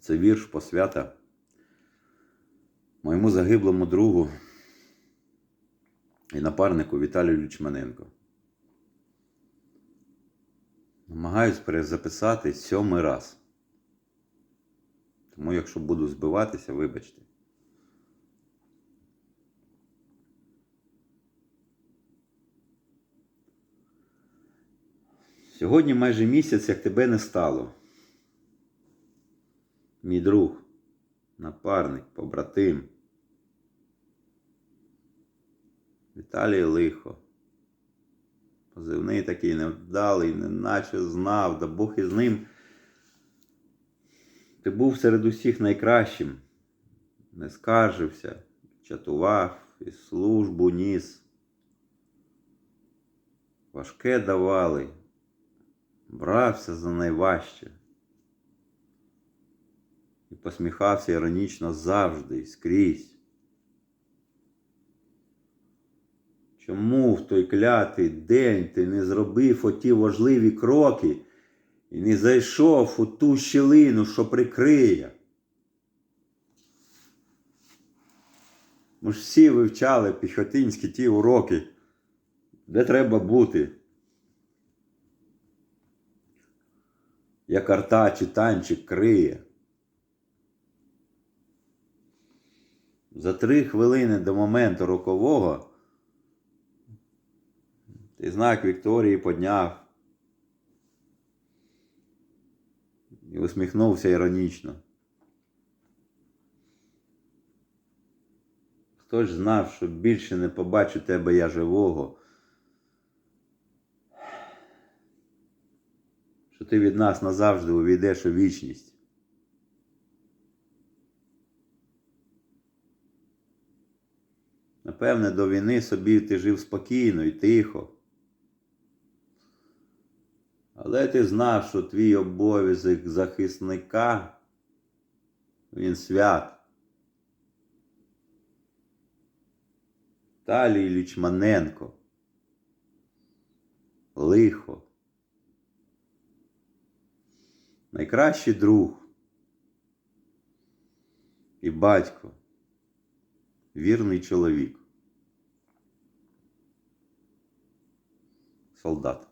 Це вірш посвята моєму загиблому другу і напарнику Віталію Лічманенко. Намагаюсь перезаписати сьомий раз. Тому, якщо буду збиватися, вибачте. Сьогодні майже місяць, як тебе не стало. Мій друг, напарник, побратим. Віталій Лихо. Позивний такий невдалий, неначе знав, да Бог із ним. Ти був серед усіх найкращим, не скаржився, чатував і службу ніс. Важке давали, брався за найважче. Посміхався іронічно завжди скрізь. Чому в той клятий день ти не зробив оті важливі кроки і не зайшов у ту щілину, що прикриє? Ми ж всі вивчали піхотинські ті уроки, де треба бути. Як арта чи танчик криє. За три хвилини до моменту рокового ти знак Вікторії подняв і усміхнувся іронічно. Хто ж знав, що більше не побачу тебе я живого, що ти від нас назавжди увійдеш у вічність. Напевне, до війни собі ти жив спокійно і тихо. Але ти знав, що твій обов'язок захисника він свят. Талій Лічманенко. Лихо. Найкращий друг і батько. Вірний чоловік. Солдат.